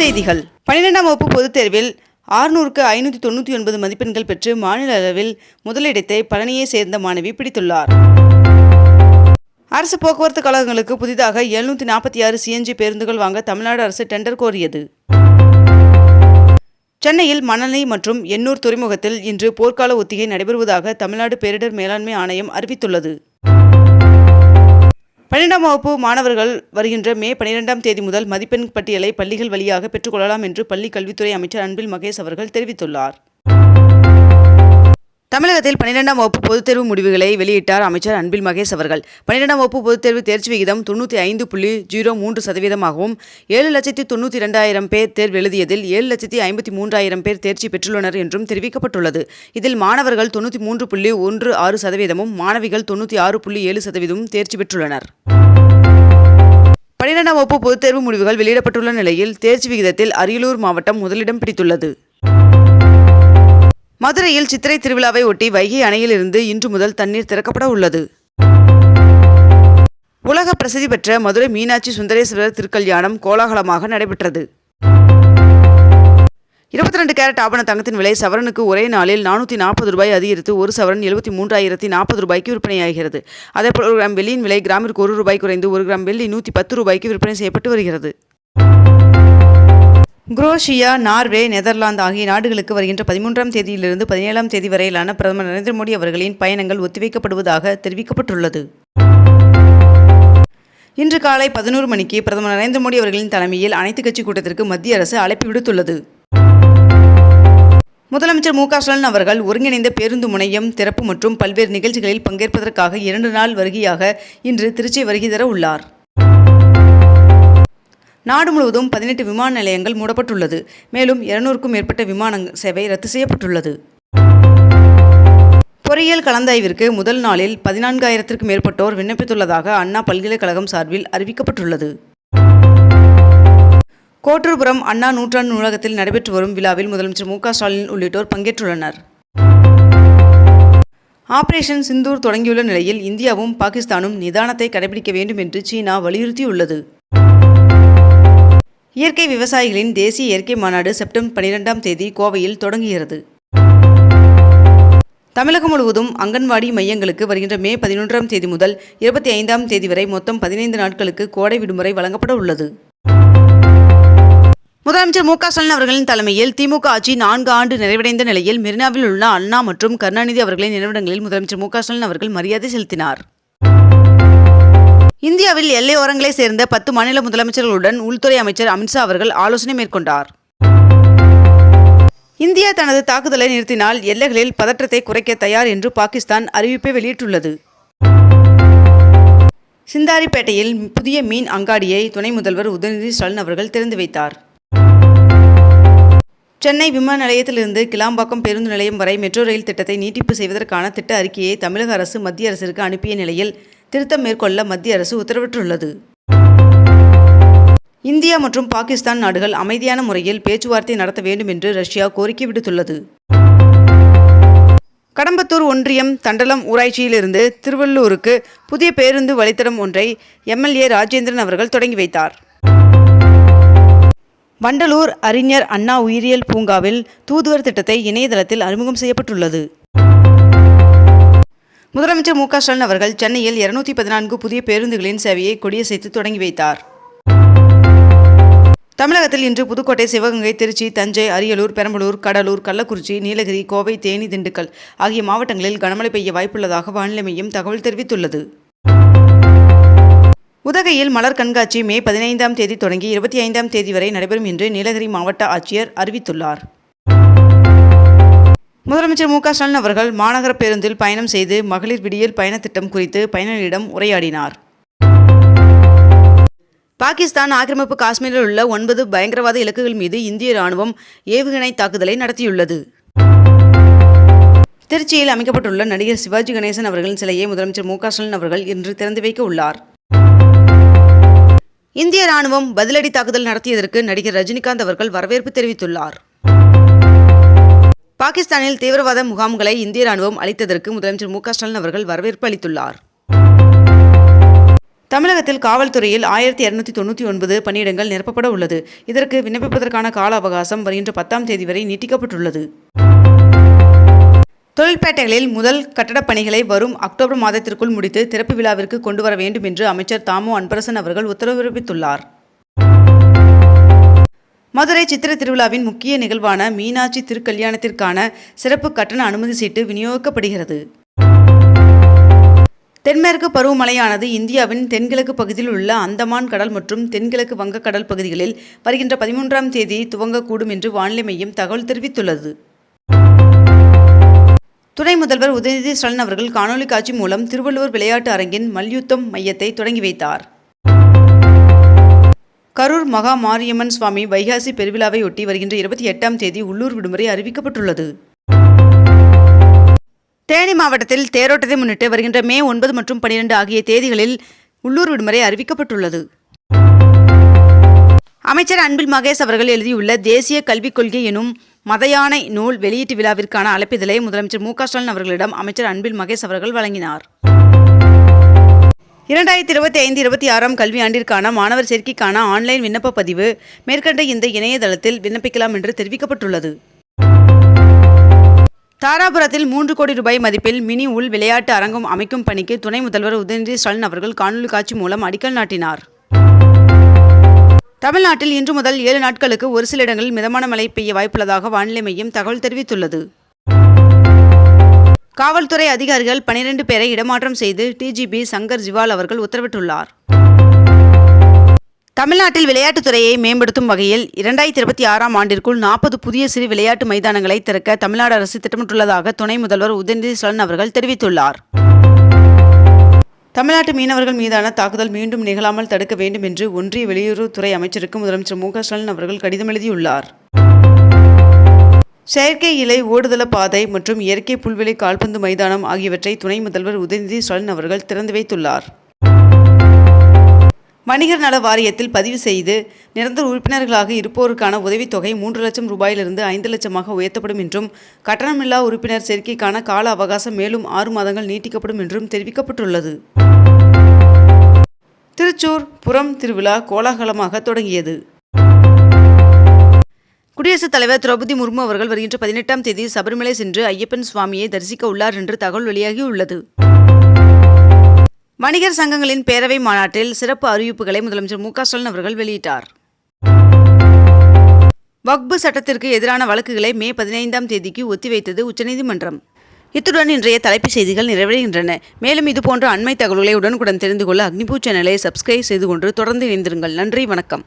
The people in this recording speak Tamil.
செய்திகள். பன்னிரெண்டாம் வகுப்பு பொதுத் தேர்வில் ஆறுநூறுக்கு ஐநூற்றி தொண்ணூற்றி ஒன்பது மதிப்பெண்கள் பெற்று மாநில அளவில் முதலிடத்தை பழனியை சேர்ந்த மாணவி பிடித்துள்ளார். அரசு போக்குவரத்து கழகங்களுக்கு புதிதாக எழுநூற்றி நாற்பத்தி ஆறு சிஎன்ஜி பேருந்துகள் வாங்க தமிழ்நாடு அரசு டெண்டர் கோரியது. சென்னையில் மணலை மற்றும் எண்ணூர் துறைமுகத்தில் இன்று போர்க்கால ஒத்திகை நடைபெறுவதாக தமிழ்நாடு பேரிடர் மேலாண்மை ஆணையம் அறிவித்துள்ளது. பன்னிரெண்டாம் வகுப்பு மாணவர்கள் வருகின்ற மே பன்னிரெண்டாம் தேதி முதல் மதிப்பெண் பட்டியலை பள்ளிகள் வழியாக பெற்றுக்கொள்ளலாம் என்று பள்ளி கல்வித்துறை அமைச்சர் அன்பில் மகேஷ் அவர்கள் தெரிவித்துள்ளார். தமிழகத்தில் பன்னிரெண்டாம் வகுப்பு பொதுத் தேர்வு முடிவுகளை வெளியிட்டார் அமைச்சர் அன்பில் மகேஷ் அவர்கள். பன்னிரெண்டாம் வகுப்பு பொதுத் தேர்வு தேர்ச்சி விகிதம் தொண்ணூற்றி ஐந்து புள்ளி ஜீரோ மூன்று சதவீதமாகவும் ஏழு லட்சத்தி தொண்ணூற்றி ரெண்டாயிரம் பேர் தேர்வு எழுதியதில் ஏழு லட்சத்தி ஐம்பத்தி மூன்றாயிரம் பேர் தேர்ச்சி பெற்றுள்ளனர் என்றும் தெரிவிக்கப்பட்டுள்ளது. இதில் மாணவர்கள் தொண்ணூற்றி மூன்று புள்ளி ஒன்று ஆறு சதவீதமும் மாணவிகள் தொண்ணூற்றி ஆறு புள்ளி ஏழு சதவீதமும் தேர்ச்சி பெற்றுள்ளனர். பனிரெண்டாம் வகுப்பு பொதுத் தேர்வு முடிவுகள் வெளியிடப்பட்டுள்ள நிலையில் தேர்ச்சி விகிதத்தில் அரியலூர் மாவட்டம் முதலிடம் பிடித்துள்ளது. மதுரையில் சித்திரை திருவிழாவை ஒட்டி வைகை அணையிலிருந்து இன்று முதல் தண்ணீர் திறக்கப்பட உள்ளது. உலக பிரசித்தி பெற்ற மதுரை மீனாட்சி சுந்தரேஸ்வரர் திருக்கல்யாணம் கோலாகலமாக நடைபெற்றது. இருபத்தி ரெண்டு கேரட் ஆபண தங்கத்தின் விலை சவரனுக்கு ஒரே நாளில் நானூற்றி நாற்பது ரூபாய் அதிகரித்து ஒரு சவரன் எழுபத்தி மூன்றாயிரத்தி நாற்பது ரூபாய்க்கு விற்பனையாகிறது. அதேபோல் ஒரு கிராம் வெள்ளியின் விலை கிராமிற்கு ஒரு ரூபாய் குறைந்து ஒரு கிராம் வெள்ளி நூற்றி பத்து ரூபாய்க்கு விற்பனை செய்யப்பட்டு வருகிறது. குரோஷியா நார்வே நெதர்லாந்து ஆகிய நாடுகளுக்கு வருகின்ற பதிமூன்றாம் தேதியிலிருந்து பதினேழாம் தேதி வரையிலான பிரதமர் நரேந்திர மோடி அவர்களின் பயணங்கள் ஒத்திவைக்கப்படுவதாக தெரிவிக்கப்பட்டுள்ளது. இன்று காலை பதினோரு மணிக்கு பிரதமர் நரேந்திர மோடி அவர்களின் தலைமையில் அனைத்து கட்சி கூட்டத்திற்கு மத்திய அரசு அழைப்பு விடுத்துள்ளது. முதலமைச்சர் மு க ஸ்டாலின் அவர்கள் ஒருங்கிணைந்த பேருந்து முனையம் திறப்பு மற்றும் பல்வேறு நிகழ்ச்சிகளில் பங்கேற்பதற்காக இரண்டு நாள் வருகையாக இன்று திருச்சி வருகை தர உள்ளார். நாடு முழுவதும் பதினெட்டு விமான நிலையங்கள் மூடப்பட்டுள்ளது. மேலும் இருநூறுக்கும் மேற்பட்ட விமான சேவை ரத்து செய்யப்பட்டுள்ளது. பொறியியல் கலந்தாய்விற்கு முதல் நாளில் பதினான்காயிரத்திற்கும் மேற்பட்டோர் விண்ணப்பித்துள்ளதாக அண்ணா பல்கலைக்கழகம் சார்பில் அறிவிக்கப்பட்டுள்ளது. கோட்டூர்புரம் அண்ணா நூற்றாண்டு நூலகத்தில் நடைபெற்று வரும் விழாவில் முதலமைச்சர் மு ஸ்டாலின் உள்ளிட்டோர் பங்கேற்றுள்ளனர். ஆபரேஷன் சிந்தூர் தொடங்கியுள்ள நிலையில் இந்தியாவும் பாகிஸ்தானும் நிதானத்தை கடைபிடிக்க வேண்டும் என்று சீனா வலியுறுத்தியுள்ளது. இயற்கை விவசாயிகளின் தேசிய இயற்கை மாநாடு செப்டம்பர் பனிரெண்டாம் தேதி கோவையில் தொடங்குகிறது. தமிழகம் முழுவதும் அங்கன்வாடி மையங்களுக்கு வருகின்ற மே பதினொன்றாம் தேதி முதல் இருபத்தி ஐந்தாம் தேதி வரை மொத்தம் பதினைந்து நாட்களுக்கு கோடை விடுமுறை வழங்கப்பட உள்ளது. முதலமைச்சர் மு க ஸ்டாலின் அவர்களின் தலைமையில் திமுக ஆட்சி நான்கு ஆண்டு நிறைவடைந்த நிலையில் மெரினாவில் உள்ள அண்ணா மற்றும் கருணாநிதி அவர்களின் நினைவிடங்களில் முதலமைச்சர் மு க ஸ்டாலின் அவர்கள் மரியாதை செலுத்தினார். இந்தியாவில் எல்லையோரங்களை சேர்ந்த பத்து மாநில முதலமைச்சர்களுடன் உள்துறை அமைச்சர் அமித்ஷா அவர்கள் ஆலோசனை மேற்கொண்டார். இந்தியா தனது தாக்குதலை நிறுத்தினால் எல்லைகளில் பதற்றத்தை குறைக்க தயார் என்று பாகிஸ்தான் அறிவிப்பை வெளியிட்டுள்ளது. சிந்தாரிப்பேட்டையில் புதிய மீன் அங்காடியை துணை முதல்வர் உதயநிதி ஸ்டாலின் அவர்கள் திறந்து வைத்தார். சென்னை விமான நிலையத்திலிருந்து கிளாம்பாக்கம் பேருந்து நிலையம் வரை மெட்ரோ ரயில் திட்டத்தை நீட்டிப்பு செய்வதற்கான திட்ட அறிக்கையை தமிழக அரசு மத்திய அரசிற்கு அனுப்பிய நிலையில் திருத்தம் மேற்கொள்ள மத்திய அரசு உத்தரவிட்டுள்ளது. இந்தியா மற்றும் பாகிஸ்தான் நாடுகள் அமைதியான முறையில் பேச்சுவார்த்தை நடத்த வேண்டும் என்று ரஷ்யா கோரிக்கை விடுத்துள்ளது. கடம்பத்தூர் ஒன்றியம் தண்டலம் ஊராட்சியிலிருந்து திருவள்ளூருக்கு புதிய பேருந்து வழித்தடம் ஒன்றை எம்எல்ஏ ராஜேந்திரன் அவர்கள் தொடங்கி வைத்தார். வண்டலூர் அறிஞர் அண்ணா உயிரியல் பூங்காவில் தூதுவர் திட்டத்தை இணையதளத்தில் அறிமுகம் செய்யப்பட்டுள்ளது. முதலமைச்சர் மு க ஸ்டாலின் அவர்கள் சென்னையில் இருநூத்தி பதினான்கு புதிய பேருந்துகளின் சேவையை கொடியசைத்து தொடங்கி வைத்தார். தமிழகத்தில் இன்று புதுக்கோட்டை சிவகங்கை திருச்சி தஞ்சை அரியலூர் பெரம்பலூர் கடலூர் கள்ளக்குறிச்சி நீலகிரி கோவை தேனி திண்டுக்கல் ஆகிய மாவட்டங்களில் கனமழை பெய்ய வாய்ப்புள்ளதாக வானிலை மையம் தகவல் தெரிவித்துள்ளது. உதகையில் மலர் கண்காட்சி மே பதினைந்தாம் தேதி தொடங்கி இருபத்தி ஐந்தாம் தேதி வரை நடைபெறும் என்று நீலகிரி மாவட்ட ஆட்சியர் அறிவித்துள்ளார். முதலமைச்சர் மு க ஸ்டாலின் அவர்கள் மாநகர பேருந்தில் பயணம் செய்து மகளிர் விடியல் பயணத்திட்டம் குறித்து பயணிகளிடம் உரையாடினார். பாகிஸ்தான் ஆக்கிரமிப்பு காஷ்மீரில் உள்ள ஒன்பது பயங்கரவாத இலக்குகள் மீது இந்திய ராணுவம் ஏவுகணை தாக்குதலை நடத்தியுள்ளது. திருச்சியில் அமைக்கப்பட்டுள்ள நடிகர் சிவாஜி கணேசன் அவர்களின் சிலையை முதலமைச்சர் மு க ஸ்டாலின் அவர்கள் இன்று திறந்து வைக்க உள்ளார். இந்திய ராணுவம் பதிலடி தாக்குதல் நடத்தியதற்கு நடிகர் ரஜினிகாந்த் அவர்கள் வரவேற்பு தெரிவித்துள்ளார். பாகிஸ்தானில் தீவிரவாத முகாம்களை இந்திய ராணுவம் அளித்ததற்கு முதலமைச்சர் மு ஸ்டாலின் அவர்கள் வரவேற்பு அளித்துள்ளார். தமிழகத்தில் காவல்துறையில் ஆயிரத்தி இருநூத்தி தொண்ணூற்றி ஒன்பது பணியிடங்கள் நிரப்பப்பட உள்ளது. இதற்கு விண்ணப்பிப்பதற்கான கால அவகாசம் வருகின்ற பத்தாம் தேதி வரை நீட்டிக்கப்பட்டுள்ளது. தொழில்பேட்டைகளில் முதல் கட்டடப் பணிகளை வரும் அக்டோபர் மாதத்திற்குள் முடித்து திறப்பு விழாவிற்கு கொண்டு வர வேண்டும் என்று அமைச்சர் தாமு அன்பரசன் அவர்கள் உத்தரவு பிறப்பித்துள்ளார் மதுரை சித்திர திருவிழாவின் முக்கிய நிகழ்வான மீனாட்சி திருக்கல்யாணத்திற்கான சிறப்பு கட்டண அனுமதி சீட்டு விநியோகிக்கப்படுகிறது. தென்மேற்கு பருவமழையானது இந்தியாவின் தென்கிழக்கு பகுதியில் உள்ள அந்தமான் கடல் மற்றும் தென்கிழக்கு வங்கக்கடல் பகுதிகளில் வருகின்ற பதிமூன்றாம் தேதி துவங்கக்கூடும் என்று வானிலை மையம் தகவல் தெரிவித்துள்ளது. துணை முதல்வர் உதயநிதி ஸ்டாலின் அவர்கள் காணொலி காட்சி மூலம் திருவள்ளுவர் விளையாட்டு அரங்கின் மல்யுத்தம் மையத்தை தொடங்கி வைத்தார். கரூர் மகா மாரியம்மன் சுவாமி வைகாசி பெருவிழாவையொட்டி வருகின்ற இருபத்தி எட்டாம் தேதி உள்ளூர் விடுமுறை அறிவிக்கப்பட்டுள்ளது. தேனி மாவட்டத்தில் தேரோட்டத்தை முன்னிட்டு வருகின்ற மே ஒன்பது மற்றும் பனிரெண்டு ஆகிய தேதிகளில் உள்ளூர் விடுமுறை அறிவிக்கப்பட்டுள்ளது. அமைச்சர் அன்பில் மகேஷ் அவர்கள் எழுதியுள்ள தேசிய கல்விக் கொள்கை எனும் மதயானை நூல் வெளியீட்டு விழாவிற்கான அழைப்பிதழை முதலமைச்சர் மு க ஸ்டாலின் அவர்களிடம் அமைச்சர் அன்பில் மகேஷ் அவர்கள் வழங்கினார். இரண்டாயிரத்தி இருபத்தி ஐந்து இருபத்தி ஆறாம் கல்வியாண்டிற்கான மாணவர் சேர்க்கைக்கான ஆன்லைன் விண்ணப்ப பதிவு மேற்கண்ட இந்த இணையதளத்தில் விண்ணப்பிக்கலாம் என்று தெரிவிக்கப்பட்டுள்ளது. தாராபுரத்தில் மூன்று கோடி ரூபாய் மதிப்பில் மினி உள் விளையாட்டு அரங்கம் அமைக்கும் பணிக்கு துணை முதல்வர் உதயநிதி ஸ்டாலின் அவர்கள் காணொலி காட்சி மூலம் அடிக்கல் நாட்டினார். தமிழ்நாட்டில் இன்று முதல் ஏழு நாட்களுக்கு ஒரு சில இடங்களில் மிதமான மழை பெய்ய வாய்ப்புள்ளதாக வானிலை மையம் தகவல் தெரிவித்துள்ளது. காவல்துறை அதிகாரிகள் பனிரெண்டு பேரை இடமாற்றம் செய்து டிஜிபி சங்கர் ஜிவால் அவர்கள் உத்தரவிட்டுள்ளார். தமிழ்நாட்டில் விளையாட்டுத் துறையை மேம்படுத்தும் வகையில் இரண்டாயிரத்தி இருபத்தி ஆறாம் ஆண்டிற்குள் நாற்பது புதிய சிறு விளையாட்டு மைதானங்களை திறக்க தமிழ்நாடு அரசு திட்டமிட்டுள்ளதாக துணை முதல்வர் உதயநிதி ஸ்டாலின் அவர்கள் தெரிவித்துள்ளார். தமிழ்நாட்டு மீனவர்கள் மீதான தாக்குதல் மீண்டும் நிகழாமல் தடுக்க வேண்டும் என்று ஒன்றிய வெளியுறவுத்துறை அமைச்சருக்கு முதலமைச்சர் மு ஸ்டாலின் அவர்கள் கடிதம் எழுதியுள்ளார். செயற்கை இலை ஓடுதள பாதை மற்றும் இயற்கை புல்வெளி கால்பந்து மைதானம் ஆகியவற்றை துணை முதல்வர் உதயநிதி ஸ்டாலின் அவர்கள் திறந்து வைத்துள்ளார். வணிகர் நல வாரியத்தில் பதிவு செய்து நிரந்தர உறுப்பினர்களாக இருப்போருக்கான உதவித்தொகை மூன்று லட்சம் ரூபாயிலிருந்து ஐந்து லட்சமாக உயர்த்தப்படும் என்றும் கட்டணமில்லா உறுப்பினர் சேர்க்கைக்கான கால அவகாசம் மேலும் ஆறு மாதங்கள் நீட்டிக்கப்படும் என்றும் தெரிவிக்கப்பட்டுள்ளது. திருச்சூர் புறம் திருவிழா கோலாகலமாக தொடங்கியது. குடியரசுத் தலைவர் திரௌபதி முர்மு அவர்கள் வருகின்ற பதினெட்டாம் தேதி சபரிமலை சென்று ஐயப்பன் சுவாமியை தரிசிக்க உள்ளார் என்று தகவல் வெளியாகியுள்ளது. வணிகர் சங்கங்களின் பேரவை மாநாட்டில் சிறப்பு அறிவிப்புகளை முதலமைச்சர் மு க ஸ்டாலின் அவர்கள் வெளியிட்டார். வக்பு சட்டத்திற்கு எதிரான வழக்குகளை மே பதினைந்தாம் தேதிக்கு ஒத்திவைத்தது உச்சநீதிமன்றம். இத்துடன் இன்றைய தலைப்புச் செய்திகள் நிறைவடைகின்றன. மேலும் இதுபோன்ற அண்மை தகவல்களை உடனுக்குடன் தெரிந்து கொள்ள அக்னிபூ சேனலை சப்ஸ்கிரைப் செய்து கொண்டு தொடர்ந்து இணைந்திருங்கள். நன்றி வணக்கம்.